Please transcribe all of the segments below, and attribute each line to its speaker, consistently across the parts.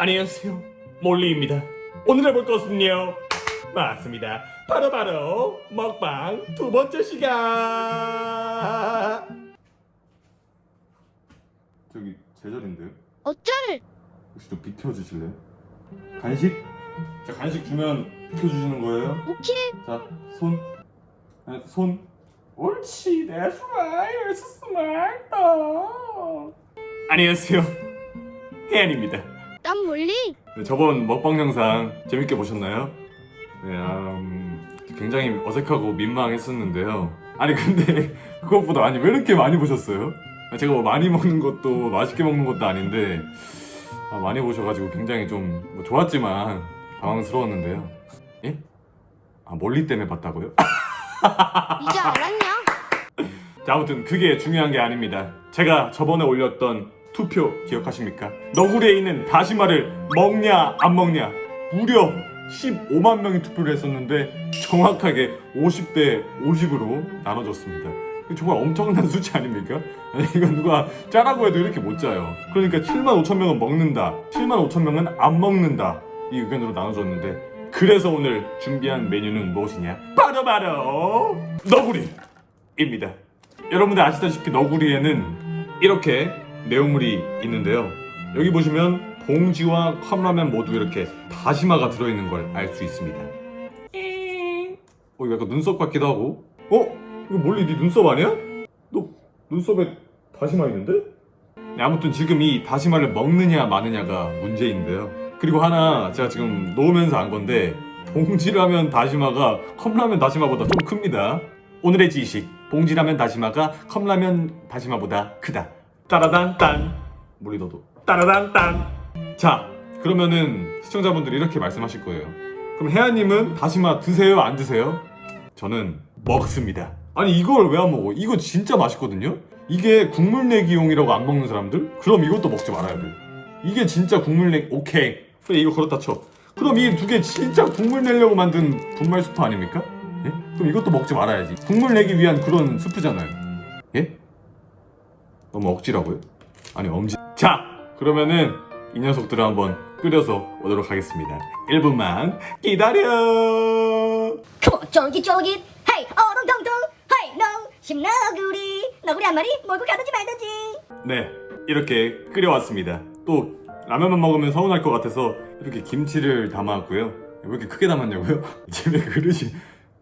Speaker 1: 안녕하세요. 몰리입니다. 오늘 해볼 것은요. 맞습니다. 바로 바로 먹방 두 번째 시간.
Speaker 2: 저기 제 자리인데요?
Speaker 3: 어쩔?
Speaker 2: 혹시 좀 비켜주실래요? 간식? 자 간식 주면 비켜주시는 거예요?
Speaker 3: 오케이.
Speaker 2: 자 손. 네, 손. 옳지. That's right. You're so smart.
Speaker 1: 안녕하세요. 혜안입니다.
Speaker 3: 난 몰리.
Speaker 2: 네, 저번 먹방 영상 재밌게 보셨나요? 네, 음, 굉장히 어색하고 민망했었는데요. 아니 근데 그것보다 아니 왜 이렇게 많이 보셨어요? 아, 제가 뭐 많이 먹는 것도 맛있게 먹는 것도 아닌데 아, 많이 보셔가지고 굉장히 좀 뭐 좋았지만 당황스러웠는데요. 예? 아 멀리 때문에 봤다고요?
Speaker 3: 이제 알았냐?
Speaker 1: 자, 아무튼 그게 중요한 게 아닙니다. 제가 저번에 올렸던 투표 기억하십니까? 너구리에 있는 다시마를 먹냐 안 먹냐 무려 15만 명이 투표를 했었는데 정확하게 50대 50으로 나눠졌습니다. 이거 정말 엄청난 수치 아닙니까? 이건 누가 짜라고 해도 이렇게 못 짜요. 그러니까 7만 5천 명은 먹는다, 7만 5천 명은 안 먹는다 이 의견으로 나눠졌는데 그래서 오늘 준비한 메뉴는 무엇이냐? 바로 바로 너구리입니다. 여러분들 아시다시피 너구리에는 이렇게 내용물이 있는데요. 여기 보시면 봉지와 컵라면 모두 이렇게 다시마가 들어있는 걸 알 수 있습니다. 어, 이거 약간 눈썹 같기도 하고. 어? 이거 몰리 네 눈썹 아니야? 너 눈썹에 다시마 있는데? 네, 아무튼 지금 이 다시마를 먹느냐 마느냐가 문제인데요. 그리고 하나 제가 지금 놓으면서 안 건데 봉지라면 다시마가 컵라면 다시마보다 좀 큽니다. 오늘의 지식 봉지라면 다시마가 컵라면 다시마보다 크다. 따라단딴 몰리 너도 따라단딴 자 그러면은 시청자분들이 이렇게 말씀하실 거예요. 그럼 혜아님은 다시마 드세요 안 드세요? 저는 먹습니다. 아니 이걸 왜 안 먹어? 이거 진짜 맛있거든요. 이게 국물 내기용이라고 안 먹는 사람들? 그럼 이것도 먹지 말아야 돼. 이게 진짜 국물 내 오케이. 그래 이거 그렇다 쳐. 그럼 이 두 개 진짜 국물 내려고 만든 분말 스프 아닙니까? 예? 그럼 이것도 먹지 말아야지. 국물 내기 위한 그런 스프잖아요. 예? 너무 억지라고요? 아니 엄지. 자 그러면은 이 녀석들을 한번 끓여서 오도록 하겠습니다. 1분만 기다려.
Speaker 4: 코 쫄깃쫄깃 헤이 어렁텅텅 헤이 농심 너구리 너구리 한 마리 몰고 가든지 말든지
Speaker 1: 네, 이렇게 끓여왔습니다. 또 라면만 먹으면 서운할 것 같아서 이렇게 김치를 담아왔고요. 왜 이렇게 크게 담았냐고요? 집에 그릇이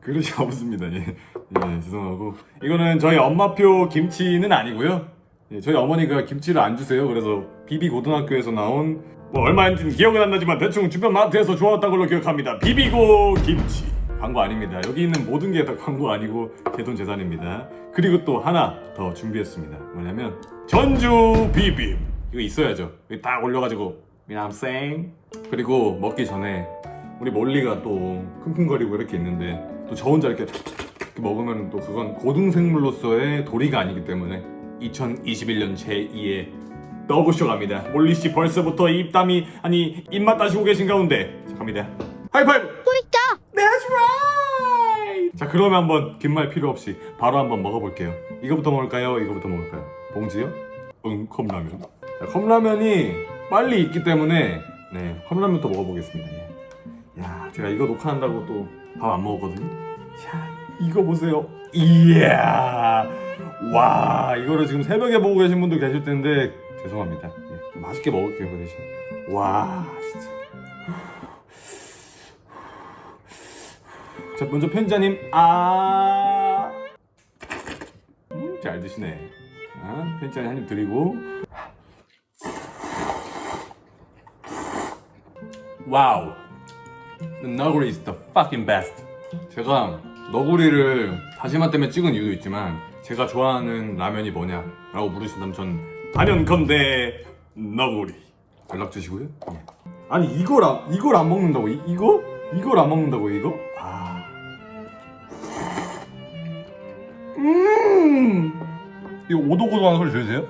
Speaker 1: 그릇이 없습니다. 예, 예 죄송하고 이거는 저희 엄마표 김치는 아니고요. 예, 저희 어머니가 김치를 안 주세요. 그래서 비비 고등학교에서 나온 뭐 얼마인지는 기억은 안 나지만 대충 주변 마트에서 주워왔던 걸로 기억합니다. 비비고 김치. 광고 아닙니다. 여기 있는 모든 게 다 광고 아니고 제 돈 재산입니다. 그리고 또 하나 더 준비했습니다. 뭐냐면 전주 비빔. 이거 있어야죠. 여기 딱 올려가지고 그냥 쌩. 그리고 먹기 전에 우리 몰리가 또 킁킁거리고 이렇게 있는데 또 저 혼자 이렇게 먹으면 또 그건 고등생물로서의 도리가 아니기 때문에 2021년 제2의 너구쇼 갑니다. 몰리 씨 벌써부터 입담이 아니 입맛 따시고 계신 가운데 자 갑니다. 하이파이브.
Speaker 3: 또 있다.
Speaker 1: That's right. 자 그러면 한번 긴 말 필요 없이 바로 한번 먹어볼게요. 이거부터 먹을까요? 이거부터 먹을까요? 봉지요? 응 컵라면. 자, 컵라면이 빨리 익기 때문에 네 컵라면부터 먹어보겠습니다. 예. 야 제가 이거 녹화한다고 또 밥 안 먹었거든요. 자 이거 보세요. 이야 와 이거를 지금 새벽에 보고 계신 분도 계실 텐데 죄송합니다. 예, 맛있게 먹을게요 그 대신. 와 진짜. 자 먼저 편지자님 아. 음, 잘 드시네. 자, 편지자님 한입 드리고. 와우. The nugget is the fucking best. 제가 너구리를 다시마 때문에 찍은 이유도 있지만 제가 좋아하는 라면이 뭐냐 라고 물으신다면 전 단연컨대 너구리. 연락 주시고요. 예. 아니 이걸 안 이걸 안 먹는다고 이, 이거 이걸 안 먹는다고 이거? 아. 음. 이거 오독오독하는 소리 들으세요?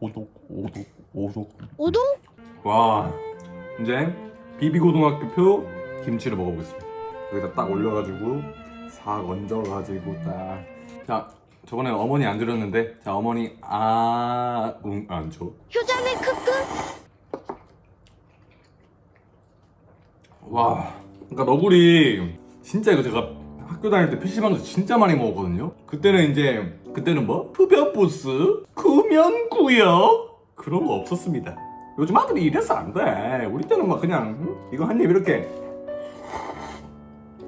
Speaker 1: 오독 오독 오독.
Speaker 3: 오동?
Speaker 1: 와 이제 비비고등학교 표 김치를 먹어보겠습니다 여기다 딱 올려가지고 싹 얹어가지고 딱 자 저번에 어머니 안 드렸는데 자 어머니 아응안 줘
Speaker 3: 효자매 크크.
Speaker 1: 와, 그러니까 너구리 진짜 이거 제가 학교 다닐 때 PC방에서 진짜 많이 먹었거든요. 그때는 이제 그때는 뭐 흡연부스, 구면구역 그런 거 없었습니다. 요즘 아들이 이래서 안 돼. 우리 때는 막 그냥 응? 이거 한 입 이렇게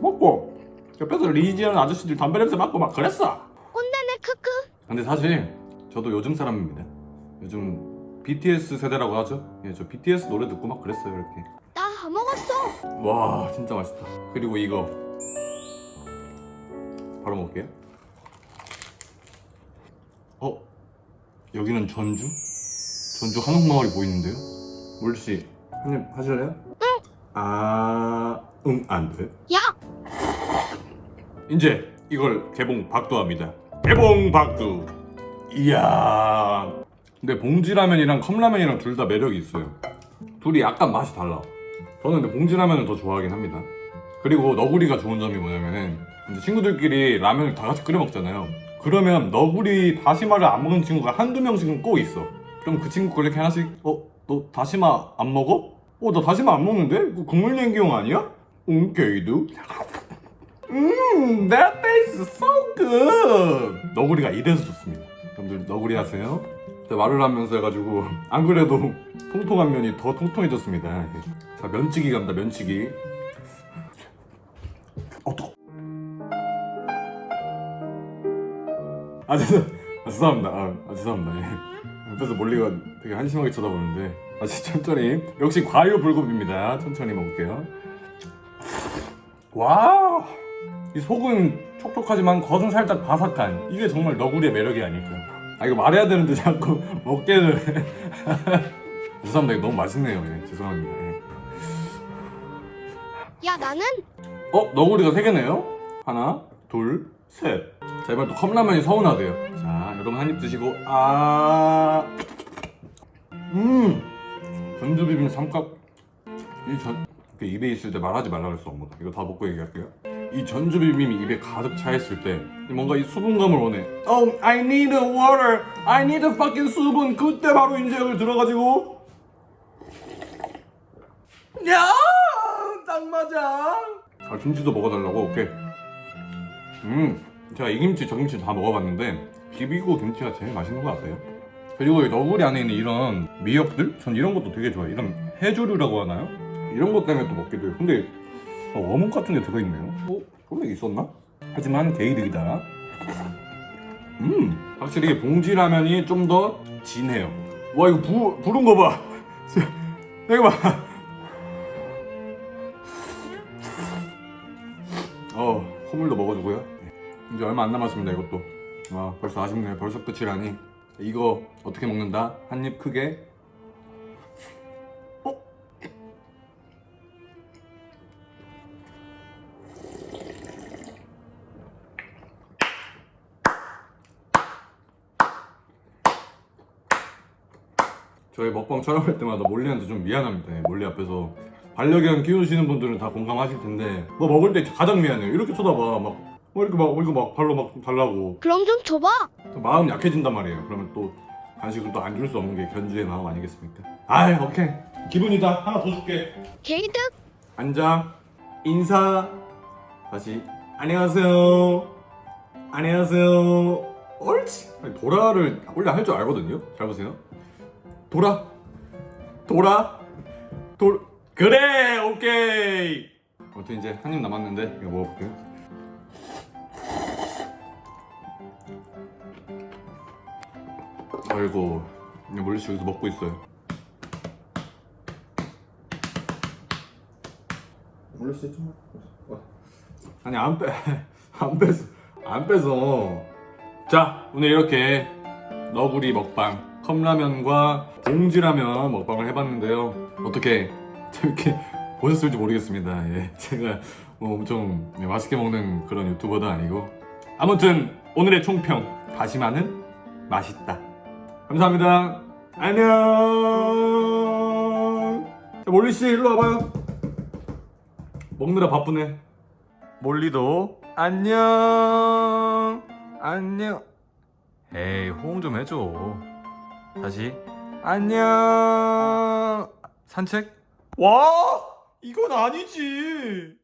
Speaker 1: 먹고 옆에서 리지하는 아저씨들 담배 냄새 맡고 막 그랬어.
Speaker 3: 꼰대네 크크.
Speaker 1: 근데 사실 저도 요즘 사람입니다. 요즘 BTS 세대라고 하죠. 예, 저 BTS 노래 듣고 막 그랬어요 이렇게.
Speaker 3: 나 다 먹었어.
Speaker 1: 와 진짜 맛있다 그리고 이거 바로 먹을게요 어? 여기는 전주? 전주 한옥마을이 보이는데요? 몰씨 한입 하실래요? 응 아... 응 안 돼.
Speaker 3: 야,
Speaker 1: 이제 이걸 개봉 박두합니다. 개봉 박두! 이야. 근데 봉지라면이랑 컵라면이랑 둘 다 매력이 있어요. 둘이 약간 맛이 달라. 저는 근데 봉지라면을 더 좋아하긴 합니다. 그리고 너구리가 좋은 점이 뭐냐면은 이제 친구들끼리 라면을 다 같이 끓여 먹잖아요. 그러면 너구리 다시마를 안 먹는 친구가 한두 명씩은 꼭 있어. 그럼 그 친구 이렇게 하나씩 어? 너 다시마 안 먹어? 어 나 다시마 안 먹는데? 그거 국물 냉기용 아니야? 응 게이드 음, that tastes so good. 너구리가 이래서 좋습니다. 여러분들 너구리 하세요. 말을 하면서 해가지고 안 그래도 통통한 면이 더 통통해졌습니다. 자 면치기 갑니다. 면치기. 어, 또. 아, 죄송, 아 죄송합니다. 아, 아 죄송합니다. 예. 옆에서 몰리가 되게 한심하게 쳐다보는데 아 진짜 천천히 역시 과유불급입니다. 천천히 먹을게요. 와. 이 속은 촉촉하지만 겉은 살짝 바삭한 이게 정말 너구리의 매력이 아닐까요? 아 이거 말해야 되는데 자꾸 먹게를 죄송합니다 이거 너무 맛있네요 예, 죄송합니다 예.
Speaker 3: 야 나는
Speaker 1: 어? 너구리가 세 개네요? 하나 둘셋자 이번 또 컵라면이 서운하대요 자 여러분 한 입 드시고 아 음! 전주 비빔 삼각. 이전 입에 있을 때 말하지 말라 그랬어 엄마가. 이거 다 먹고 얘기할게요. 이 전주 비빔이 입에 가득 차 있을 때 뭔가 이 수분감을 원해. Oh I need a water. I need a fucking 수분. 그때 바로 여기 들어가지고. 야! 딱 맞아. 아 김치도 먹어달라고? 오케이. 음 제가 이 김치 저 김치 다 먹어봤는데 비비고 김치가 제일 맛있는 것 같아요 그리고 이 너구리 안에 있는 이런 미역들? 전 이런 것도 되게 좋아해요 이런 해조류라고 하나요? 이런 것 때문에 또 먹기도 해요 근데 어, 어묵 같은 게 들어있네요 어? 원래 있었나? 하지만 개이득이다 음 확실히 봉지 라면이 좀 더 진해요 와 이거 부, 부른 거봐 이거 봐 어, 콧물도 먹어주고요. 이제 얼마 안 남았습니다, 이것도. 와, 벌써 아쉽네요. 벌써 끝이라니. 이거 어떻게 먹는다? 한 입 크게. 어? 저희 먹방 촬영할 때마다 몰리한테 좀 미안합니다. 예, 몰리 앞에서 반려견 키우시는 분들은 다 공감하실 텐데 너 먹을 때 가장 미안해요. 이렇게 쳐다봐 막. 뭐 이렇게 막 이거 막 발로 막 달라고.
Speaker 3: 그럼 좀 줘봐.
Speaker 1: 마음 약해진단 말이에요. 그러면 또 간식을 또 안 줄 수 없는 게 견주의 마음 아니겠습니까? 아이 오케이. 기분이다. 하나 더 줄게.
Speaker 3: 게이득.
Speaker 1: 앉아 인사. 다시. 안녕하세요. 안녕하세요. 옳지. 아니, 도라를 원래 할 줄 알거든요. 잘 보세요. 도라. 도라. 돌. 그래 오케이. 아무튼 이제 한 입 남았는데 이거 먹어볼게요 아이고 몰리씨 여기서 먹고 있어요 몰리씨 좀 아니 안 빼, 안 뺐어, 안 빼서. 자, 오늘 이렇게 너구리 먹방, 컵라면과 봉지라면 먹방을 해봤는데요. 어떻게 재밌게 보셨을지 모르겠습니다. 예, 제가 뭐 엄청 맛있게 먹는 그런 유튜버도 아니고. 아무튼 오늘의 총평, 다시마는 맛있다. 감사합니다. 안녕. 자, 몰리 씨 일로 와봐요. 먹느라 바쁘네. 몰리도 안녕 안녕 에이 호응 좀 해줘 다시 안녕 산책 와 이건 아니지.